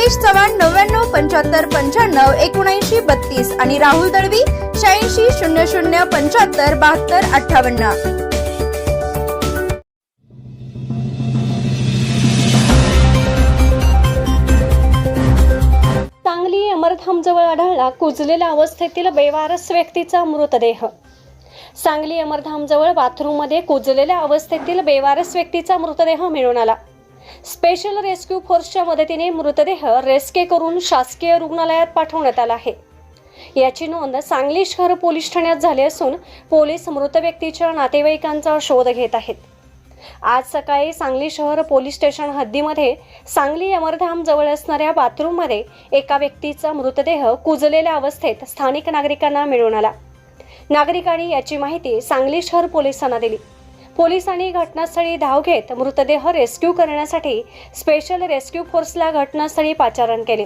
रुपेश चव्हाण नव्याण्णव पंच्याहत्तर पंच्याण्णव एकोणऐंशी बत्तीस आणि राहुल दळवी शहाऐंशी शून्य शून्य पंच्याहत्तर बहात्तर अठ्ठावन्न. सांगली अमरधामजवळ आढळला कुजलेल्या अवस्थेतील बेवारस व्यक्तीचा मृतदेह. सांगली अमरधामजवळ बाथरूममध्ये कुजलेल्या अवस्थेतील बेवारस व्यक्तीचा मृतदेह मिळून आला. स्पेशल रेस्क्यू फोर्सच्या मदतीने मृतदेह रेस्क्यू करून शासकीय रुग्णालयात पाठवण्यात आला आहे. याची नोंद सांगली शहर पोलीस ठाण्यात झाली असून पोलीस मृत व्यक्तीच्या नातेवाईकांचा शोध घेत आहेत. आज सकाळी सांगली शहर पोलीस स्टेशन हद्दीमध्ये सांगली अमरधाम जवळ असणाऱ्या बाथरूममध्ये एका व्यक्तीचा मृतदेह कुजलेल्या अवस्थेत स्थानिक नागरिकांना मिळून आला. नागरिकांनी याची माहिती सांगली शहर पोलिसांना दिली. पोलिसांनी घटनास्थळी धाव घेत मृतदेह रेस्क्यू करण्यासाठी स्पेशल रेस्क्यू फोर्सला घटनास्थळी पाचारण केले.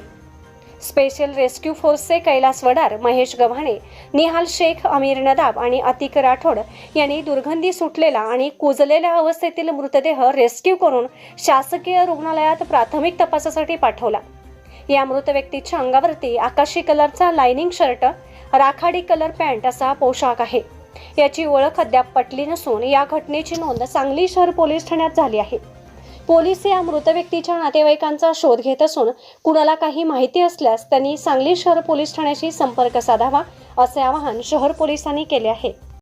स्पेशल रेस्क्यू फोर्सचे कैलास वडार महेश गव्हाणे निहाल शेख अमीर नदाब आणि अतिक राठोड यांनी दुर्गंधी सुटलेला आणि कुजलेल्या अवस्थेतील मृतदेह रेस्क्यू करून शासकीय रुग्णालयात प्राथमिक तपासासाठी पाठवला. या मृत व्यक्तीच्या अंगावरती आकाशी कलरचा लाइनिंग शर्ट राखाडी कलर पॅन्ट असा पोशाख आहे. याची ओळख अद्याप पटली नसून या घटनेची नोंद सांगली शहर पोलीस ठाण्यात झाली आहे. पोलीस या मृत व्यक्तीच्या नातेवाईकांचा शोध घेत असून कुणाला काही माहिती असल्यास त्यांनी सांगली शहर पोलीस ठाण्याशी संपर्क साधावा असे आवाहन शहर पोलिसांनी केले आहे.